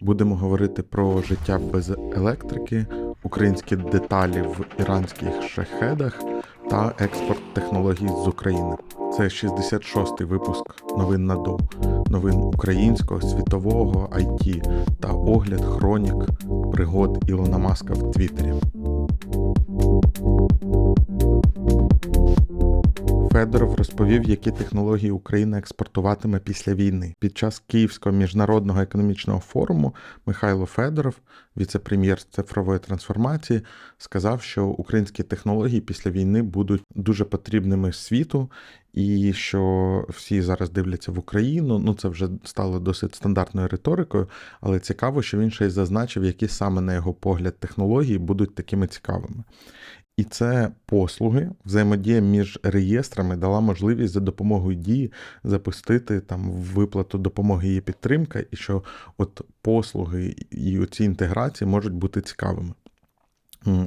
Будемо говорити про життя без електрики, українські деталі в іранських шахедах та експорт технологій з України. Це 66-й випуск новин на ДО, новин українського, світового IT та огляд хронік пригод Ілона Маска в Твіттері. Федоров розповів, які технології Україна експортуватиме після війни. Під час Київського міжнародного економічного форуму Михайло Федоров, віце-прем'єр цифрової трансформації, сказав, що українські технології після війни будуть дуже потрібними світу, і що всі зараз дивляться в Україну. Ну це вже стало досить стандартною риторикою, але цікаво, що він ще й зазначив, які саме на його погляд технології будуть такими цікавими. І це послуги, взаємодія між реєстрами дала можливість за допомогою дії запустити там виплату допомоги і підтримка, і що от послуги і ці інтеграції можуть бути цікавими.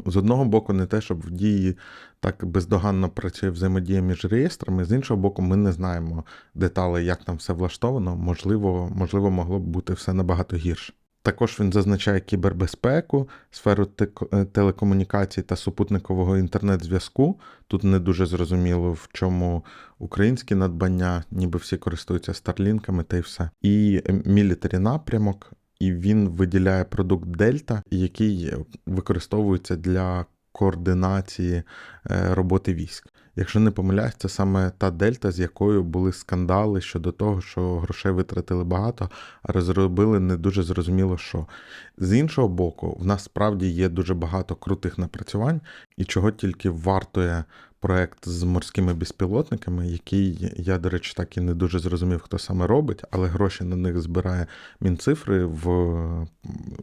З одного боку, не те, щоб в дії так бездоганно працює взаємодія між реєстрами, з іншого боку, ми не знаємо деталей, як там все влаштовано. Можливо, можливо, могло б бути все набагато гірше. Також він зазначає кібербезпеку, сферу е, телекомунікацій та супутникового інтернет-зв'язку. Тут не дуже зрозуміло, в чому українські надбання, ніби всі користуються старлінками та й все. І мілітарі напрямок, і він виділяє продукт Дельта, який використовується для координації е, роботи військ. Якщо не помиляюсь, це саме та дельта, з якою були скандали щодо того, що грошей витратили багато, а розробили не дуже зрозуміло що. З іншого боку, в нас справді є дуже багато крутих напрацювань, і чого тільки вартує проект з морськими безпілотниками, який я, до речі, так і не дуже зрозумів, хто саме робить, але гроші на них збирає Мінцифри в,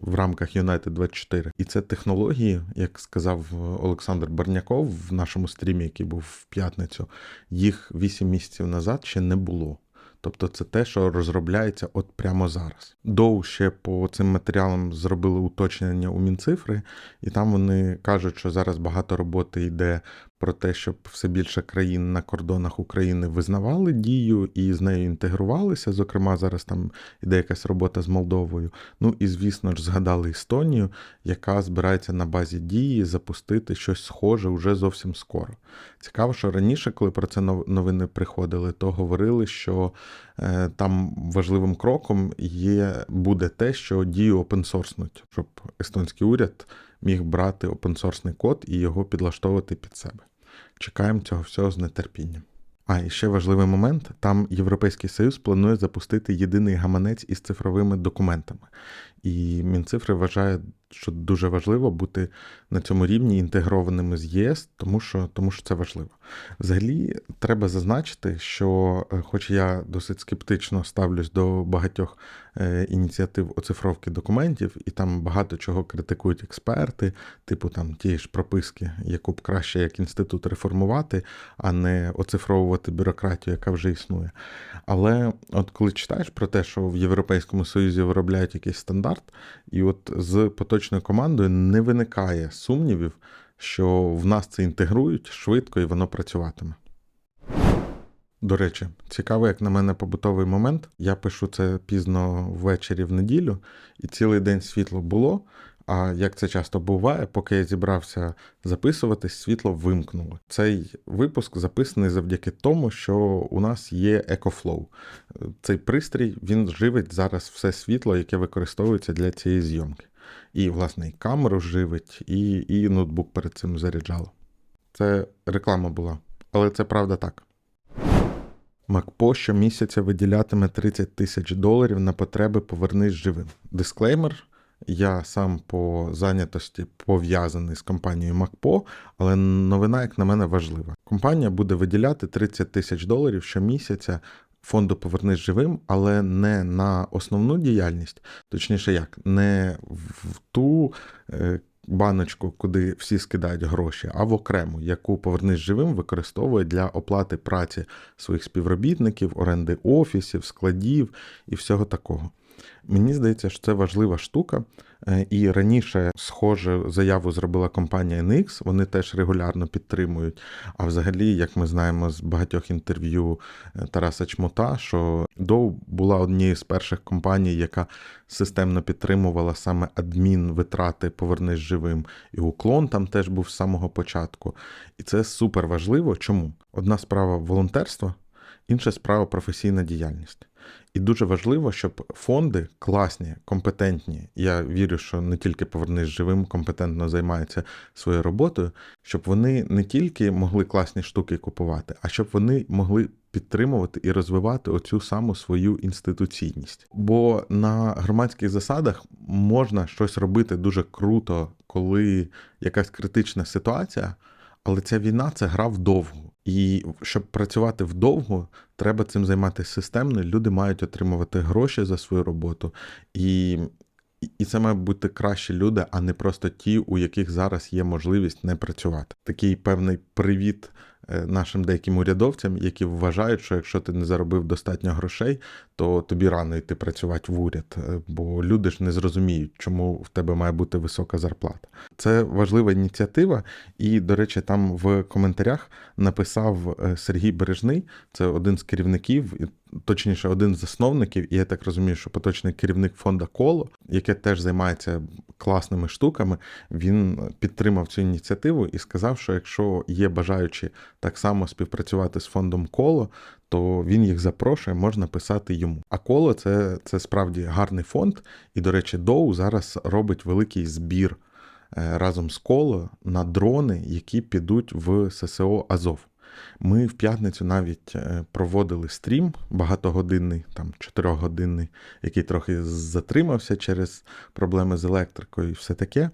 в рамках United 24. І це технології, як сказав Олександр Барняков в нашому стрімі, який був в п'ятницю, їх 8 місяців назад ще не було. Тобто це те, що розробляється от прямо зараз. Доу ще по цим матеріалам зробили уточнення у Мінцифри, і там вони кажуть, що зараз багато роботи йде про те, щоб все більше країн на кордонах України визнавали дію і з нею інтегрувалися. Зокрема, зараз там іде якась робота з Молдовою. Ну і звісно ж згадали Естонію, яка збирається на базі дії запустити щось схоже вже зовсім скоро. Цікаво, що раніше, коли про це нов- новини приходили, то говорили, що е, там важливим кроком є буде те, що дію опенсорснуть, щоб естонський уряд міг брати опенсорсний код і його підлаштовувати під себе. Чекаємо цього всього з нетерпінням. А і ще важливий момент: там Європейський Союз планує запустити єдиний гаманець із цифровими документами. І Мінцифри вважає, що дуже важливо бути на цьому рівні інтегрованими з ЄС, тому що, тому що це важливо. Взагалі, треба зазначити, що, е, хоч я досить скептично ставлюсь до багатьох е, ініціатив оцифровки документів, і там багато чого критикують експерти, типу там ті ж прописки, яку б краще як інститут реформувати, а не оцифровувати бюрократію, яка вже існує. Але от коли читаєш про те, що в Європейському Союзі виробляють якийсь стандарт, і от з поточною командою не виникає сумнівів, що в нас це інтегрують швидко і воно працюватиме. До речі, цікавий, як на мене побутовий момент. Я пишу це пізно ввечері в неділю, і цілий день світло було. А як це часто буває, поки я зібрався записуватись, світло вимкнуло. Цей випуск записаний завдяки тому, що у нас є EcoFlow. Цей пристрій він живить зараз все світло, яке використовується для цієї зйомки. І, власне, і камеру живить, і, і ноутбук перед цим заряджало. Це реклама була, але це правда так. МакПо щомісяця виділятиме 30 тисяч доларів на потреби Повернись живим. Дисклеймер. Я сам по зайнятості пов'язаний з компанією МакПо, але новина, як на мене, важлива. Компанія буде виділяти 30 тисяч доларів щомісяця фонду Повернись живим, але не на основну діяльність, точніше, як не в ту е, баночку, куди всі скидають гроші, а в окрему, яку Повернись живим використовує для оплати праці своїх співробітників, оренди офісів, складів і всього такого. Мені здається, що це важлива штука. Е, І раніше схоже заяву зробила компанія NX, вони теж регулярно підтримують. А взагалі, як ми знаємо з багатьох інтерв'ю е, Тараса Чмута, що Dow була однією з перших компаній, яка системно підтримувала саме адмін витрати Повернись живим. І уклон там теж був з самого початку. І це супер важливо. Чому? Одна справа волонтерство, інша справа професійна діяльність. І дуже важливо, щоб фонди класні, компетентні. Я вірю, що не тільки повернись живим, компетентно займаються своєю роботою, щоб вони не тільки могли класні штуки купувати, а щоб вони могли підтримувати і розвивати оцю саму свою інституційність. Бо на громадських засадах можна щось робити дуже круто, коли якась критична ситуація. Але ця війна це гра вдовго. І щоб працювати вдовго, треба цим займатися системно. Люди мають отримувати гроші за свою роботу. І, і це мають бути кращі люди, а не просто ті, у яких зараз є можливість не працювати. Такий певний привіт нашим деяким урядовцям, які вважають, що якщо ти не заробив достатньо грошей, то тобі рано йти працювати в уряд, е, бо люди ж не зрозуміють, чому в тебе має бути висока зарплата. Це важлива ініціатива, і, до речі, там в коментарях написав е, Сергій Бережний, це один з керівників, точніше, один з засновників, і я так розумію, що поточний керівник фонду Коло, яке теж займається класними штуками. Він підтримав цю ініціативу і сказав, що якщо є бажаючі так само співпрацювати з фондом Коло, то він їх запрошує, можна писати йому. А коло це, це справді гарний фонд. І, до речі, Доу зараз робить великий збір е, разом з коло на дрони, які підуть в ССО Азов. Ми в п'ятницю навіть е, проводили стрім багатогодинний, там чотирьохгодинний, який трохи затримався через проблеми з електрикою і все таке.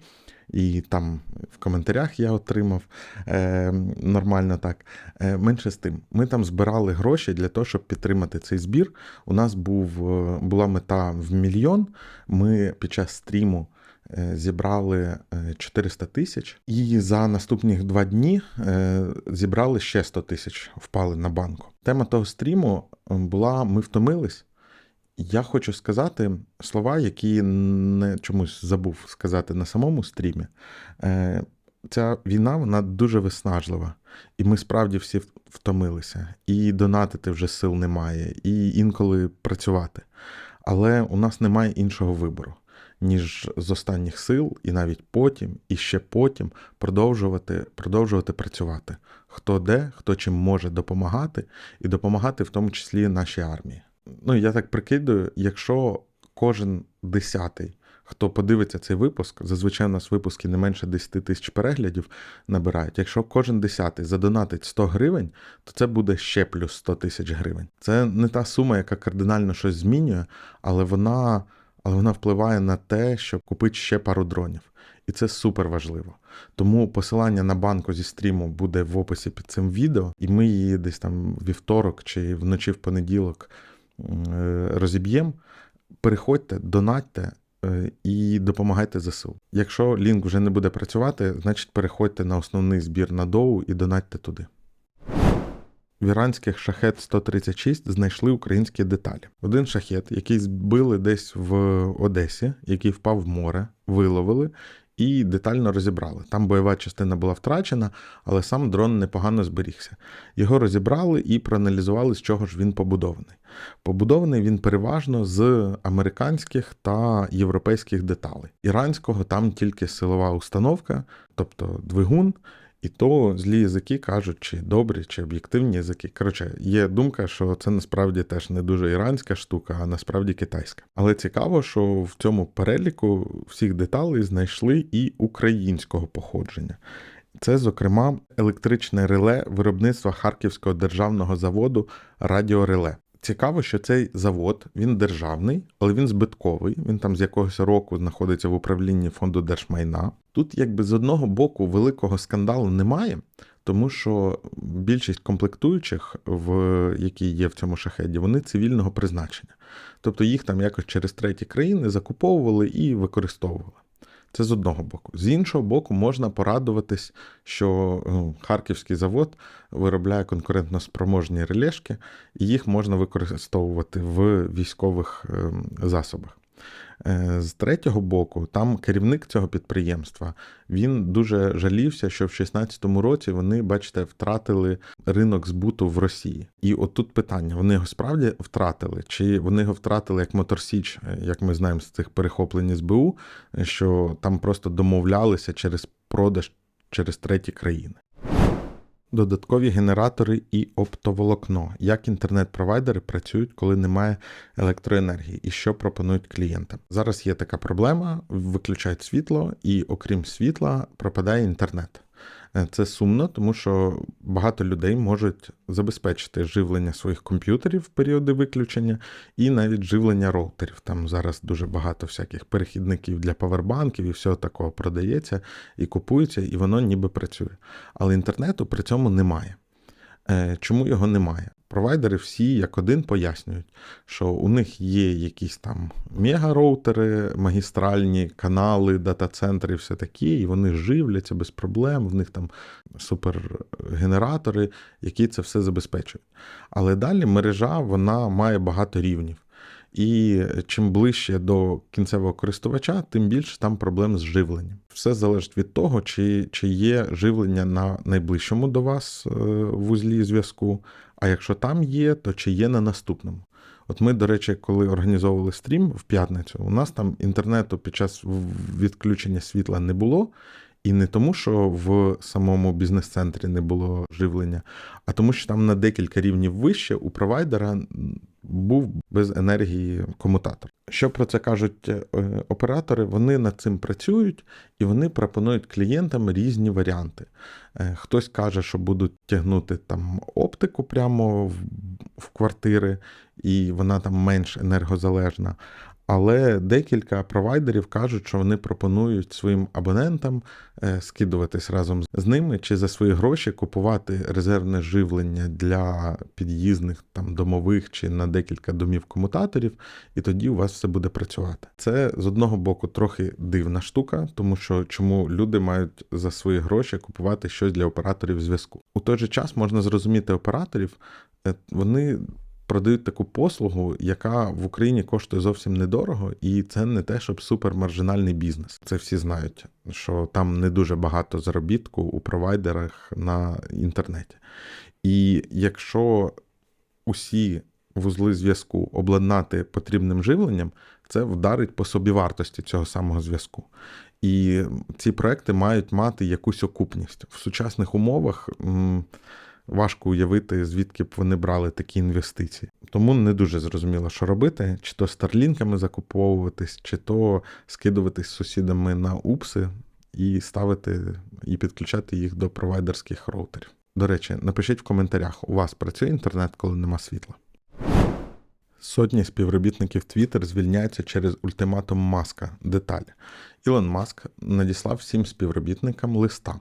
І там в коментарях я отримав е, нормально так. Е, менше з тим, ми там збирали гроші для того, щоб підтримати цей збір. У нас був, е, була мета в мільйон. Ми під час стріму е, зібрали е, 400 тисяч, і за наступні два дні е, зібрали ще 100 тисяч, впали на банку. Тема того стріму е, була: ми втомились. Я хочу сказати слова, які не чомусь забув сказати на самому стрімі. Е, Ця війна вона дуже виснажлива, і ми справді всі втомилися. І донатити вже сил немає, і інколи працювати. Але у нас немає іншого вибору, ніж з останніх сил, і навіть потім, і ще потім продовжувати, продовжувати працювати. Хто де, хто чим може допомагати, і допомагати в тому числі нашій армії ну я так прикидаю, якщо кожен десятий, хто подивиться цей випуск, зазвичай у нас випуски не менше 10 тисяч переглядів набирають. Якщо кожен десятий задонатить 100 гривень, то це буде ще плюс 100 тисяч гривень. Це не та сума, яка кардинально щось змінює, але вона, але вона впливає на те, щоб купити ще пару дронів. І це супер важливо. Тому посилання на банку зі стріму буде в описі під цим відео, і ми її десь там вівторок чи вночі в понеділок розіб'ємо. Переходьте, донатьте е, і допомагайте ЗСУ. Якщо лінк вже не буде працювати, значить переходьте на основний збір на доу і донатьте туди. В іранських шахет 136 знайшли українські деталі. Один шахет, який збили десь в Одесі, який впав в море, виловили і детально розібрали. Там бойова частина була втрачена, але сам дрон непогано зберігся. Його розібрали і проаналізували, з чого ж він побудований. Побудований він переважно з американських та європейських деталей. Іранського там тільки силова установка, тобто двигун. І то злі язики кажуть, чи добрі, чи об'єктивні язики. Коротше, є думка, що це насправді теж не дуже іранська штука, а насправді китайська. Але цікаво, що в цьому переліку всіх деталей знайшли і українського походження. Це, зокрема, електричне реле виробництва Харківського державного заводу Радіореле. Цікаво, що цей завод він державний, але він збитковий. Він там з якогось року знаходиться в управлінні фонду держмайна. Тут, якби з одного боку, великого скандалу немає, тому що більшість комплектуючих, в які є в цьому шахеді, вони цивільного призначення. Тобто їх там якось через треті країни закуповували і використовували. Це з одного боку. З іншого боку, можна порадуватись, що ну, харківський завод виробляє конкурентно спроможні релешки, і їх можна використовувати в військових ем, засобах. Е, З третього боку, там керівник цього підприємства він дуже жалівся, що в 2016 році вони, бачите, втратили ринок збуту в Росії. І отут питання: вони його справді втратили, чи вони його втратили як Моторсіч, е, як ми знаємо з цих перехоплень СБУ, е, що там просто домовлялися через продаж через треті країни. Додаткові генератори і оптоволокно. Як інтернет-провайдери працюють, коли немає електроенергії, і що пропонують клієнтам. Зараз є така проблема: виключають світло, і окрім світла, пропадає інтернет. Е, Це сумно, тому що багато людей можуть забезпечити живлення своїх комп'ютерів в періоди виключення і навіть живлення роутерів. Там зараз дуже багато всяких перехідників для павербанків і всього такого продається і купується, і воно ніби працює. Але інтернету при цьому немає. Е, Чому його немає? Провайдери всі як один пояснюють, що у них є якісь там мегароутери, магістральні канали, дата-центри, і все такі, і вони живляться без проблем. В них там супергенератори, які це все забезпечують. Але далі мережа вона має багато рівнів. І чим ближче до кінцевого користувача, тим більше там проблем з живленням. Все залежить від того, чи, чи є живлення на найближчому до вас е, вузлі зв'язку. А якщо там є, то чи є на наступному. От ми, до речі, коли організовували стрім в п'ятницю, у нас там інтернету під час відключення світла не було. І не тому, що в самому бізнес-центрі не було живлення, а тому, що там на декілька рівнів вище у провайдера був без енергії комутатор. Що про це кажуть е, оператори? Вони над цим працюють і вони пропонують клієнтам різні варіанти. Е, Хтось каже, що будуть тягнути там оптику прямо в, в квартири, і вона там менш енергозалежна. Але декілька провайдерів кажуть, що вони пропонують своїм абонентам е, скидуватись разом з ними чи за свої гроші купувати резервне живлення для під'їзних там домових чи на декілька домів комутаторів, і тоді у вас все буде працювати. Це з одного боку трохи дивна штука, тому що чому люди мають за свої гроші купувати щось для операторів зв'язку. У той же час можна зрозуміти операторів, е, вони продають таку послугу, яка в Україні коштує зовсім недорого, і це не те, щоб супермаржинальний бізнес. Це всі знають, що там не дуже багато заробітку у провайдерах на інтернеті. І якщо усі вузли зв'язку обладнати потрібним живленням, це вдарить по собівартості цього самого зв'язку. І ці проекти мають мати якусь окупність в сучасних умовах. Важко уявити, звідки б вони брали такі інвестиції. Тому не дуже зрозуміло, що робити: чи то старлінками закуповуватись, чи то скидуватись з сусідами на упси і ставити і підключати їх до провайдерських роутерів. До речі, напишіть в коментарях, у вас працює інтернет, коли нема світла. Сотні співробітників Twitter звільняються через ультиматум Маска. Деталі. Ілон Маск надіслав всім співробітникам листа,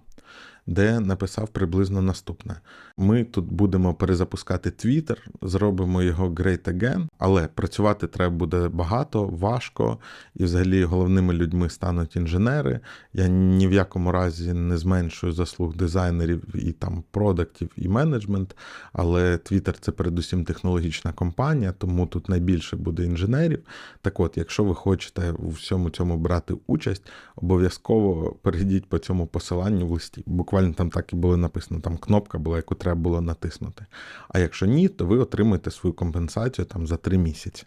де написав приблизно наступне: ми тут будемо перезапускати Twitter, зробимо його great again, але працювати треба буде багато, важко, і взагалі головними людьми стануть інженери. Я ні в якому разі не зменшую заслуг дизайнерів і там продактів і менеджмент, але Twitter це передусім технологічна компанія, тому тут найбільше буде інженерів. Так от, якщо ви хочете у всьому цьому брати участь, обов'язково перейдіть по цьому посиланню в листі. Буквально там так і було написано, там кнопка була, яку треба було натиснути. А якщо ні, то ви отримаєте свою компенсацію там за три місяці.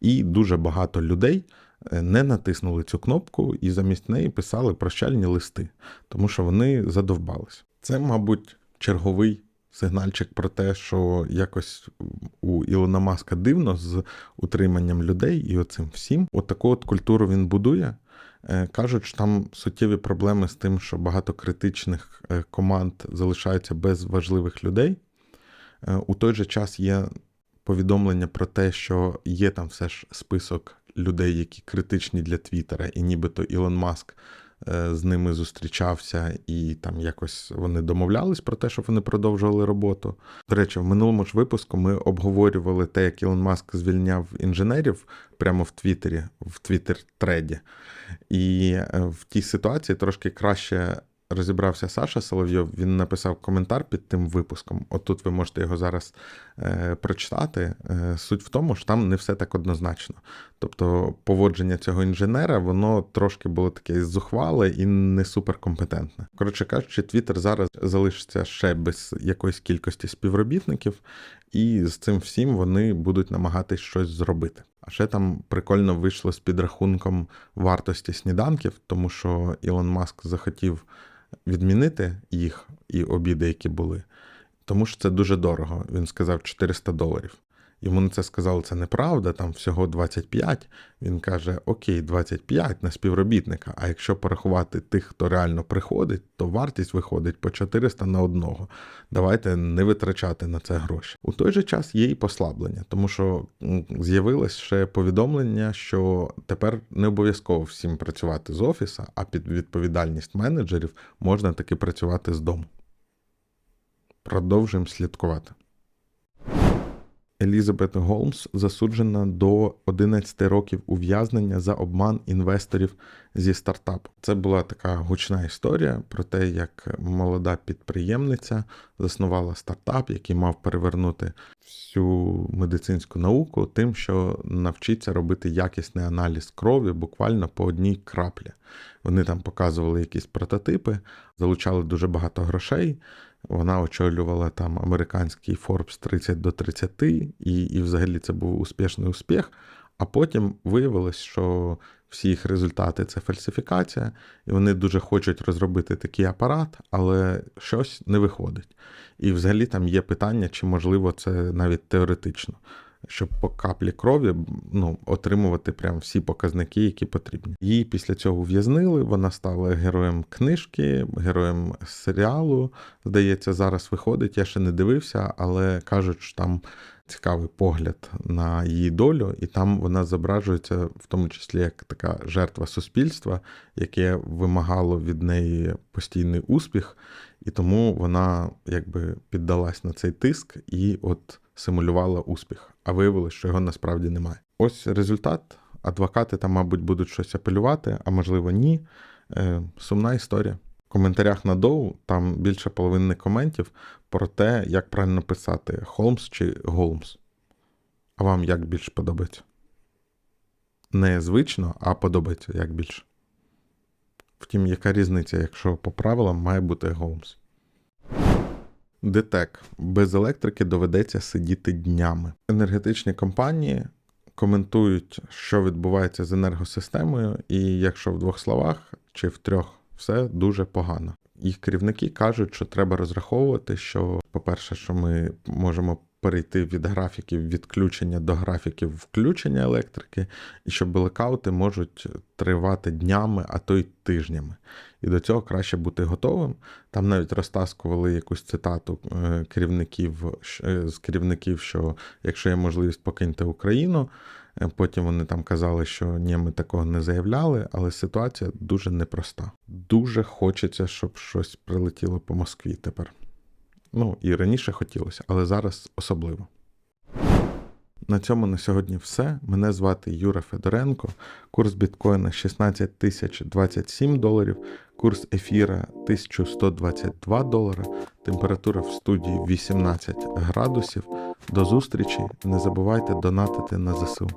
І дуже багато людей. е, Не натиснули цю кнопку і замість неї писали прощальні листи, тому що вони задовбались. Це, мабуть, черговий сигнальчик про те, що якось у Ілона Маска дивно з утриманням людей і оцим всім. От таку от культуру він будує. Е, Кажуть, що там суттєві проблеми з тим, що багато критичних е, команд залишаються без важливих людей. Е, У той же час є повідомлення про те, що є там все ж список людей, які критичні для Твіттера, і нібито Ілон Маск з ними зустрічався, і там якось вони домовлялись про те, щоб вони продовжували роботу. До речі, в минулому ж випуску ми обговорювали те, як Ілон Маск звільняв інженерів прямо в Твіттері, в Твіттер-треді. І е, в тій ситуації трошки краще розібрався Саша Соловйов. Він написав коментар під тим випуском. Отут ви можете його зараз е, прочитати. Е, суть в тому, що там не все так однозначно. Тобто поводження цього інженера, воно трошки було таке зухвале і не суперкомпетентне. Коротше кажучи, Twitter зараз залишиться ще без якоїсь кількості співробітників, і з цим всім вони будуть намагатись щось зробити. А ще там прикольно вийшло з підрахунком вартості сніданків, тому що Ілон Маск захотів відмінити їх і обіди, які були, тому що це дуже дорого. Він сказав 400 доларів. Йому на це сказали, це неправда, там всього 25. Він каже: Окей, 25 на співробітника. А якщо порахувати тих, хто реально приходить, то вартість виходить по 400 на одного. Давайте не витрачати на це гроші. У той же час є і послаблення, тому що з'явилось ще повідомлення, що тепер не обов'язково всім працювати з офіса, а під відповідальність менеджерів можна таки працювати з дому. Продовжуємо слідкувати. Елізабет Голмс засуджена до 11 років ув'язнення за обман інвесторів зі стартапу. Це була така гучна історія про те, як молода підприємниця заснувала стартап, який мав перевернути всю медицинську науку тим, що навчиться робити якісний аналіз крові буквально по одній краплі. Вони там показували якісь прототипи, залучали дуже багато грошей. Вона очолювала там американський Forbes 30 до 30, і, і взагалі це був успішний успіх. А потім виявилось, що всі їх результати це фальсифікація, і вони дуже хочуть розробити такий апарат, але щось не виходить. І взагалі там є питання, чи можливо це навіть теоретично, щоб по каплі крові ну, отримувати прям всі показники, які потрібні. Її після цього ув'язнили. Вона стала героєм книжки, героєм серіалу. Здається, зараз виходить. Я ще не дивився, але кажуть, що там цікавий погляд на її долю, і там вона зображується в тому числі як така жертва суспільства, яке вимагало від неї постійний успіх, і тому вона якби піддалась на цей тиск і от симулювала успіх. А виявилось, що його насправді немає. Ось результат. Адвокати там, мабуть, будуть щось апелювати, а можливо, ні. Е, сумна історія. В коментарях на доу там більше половини коментів про те, як правильно писати Холмс чи Голмс. А вам як більше подобається? Не звично, а подобається як більше. Втім, яка різниця, якщо по правилам має бути Голмс? ДТЕК. Без електрики доведеться сидіти днями. Енергетичні компанії коментують, що відбувається з енергосистемою, і якщо в двох словах чи в трьох все дуже погано. Їх керівники кажуть, що треба розраховувати, що, по-перше, що ми можемо перейти від графіків відключення до графіків включення електрики, і що блекаути можуть тривати днями, а то й тижнями. І до цього краще бути готовим. Там навіть розтаскували якусь цитату е, керівників е, з керівників, що якщо є можливість покиньте Україну. Е, Потім вони там казали, що ні, ми такого не заявляли, але ситуація дуже непроста. Дуже хочеться, щоб щось прилетіло по Москві тепер. Ну, і раніше хотілося, але зараз особливо. На цьому на сьогодні все. Мене звати Юра Федоренко. Курс біткоїна 16 тисяч 27 доларів, курс ефіра 1122 долара, температура в студії 18 градусів. До зустрічі. Не забувайте донатити на ЗСУ.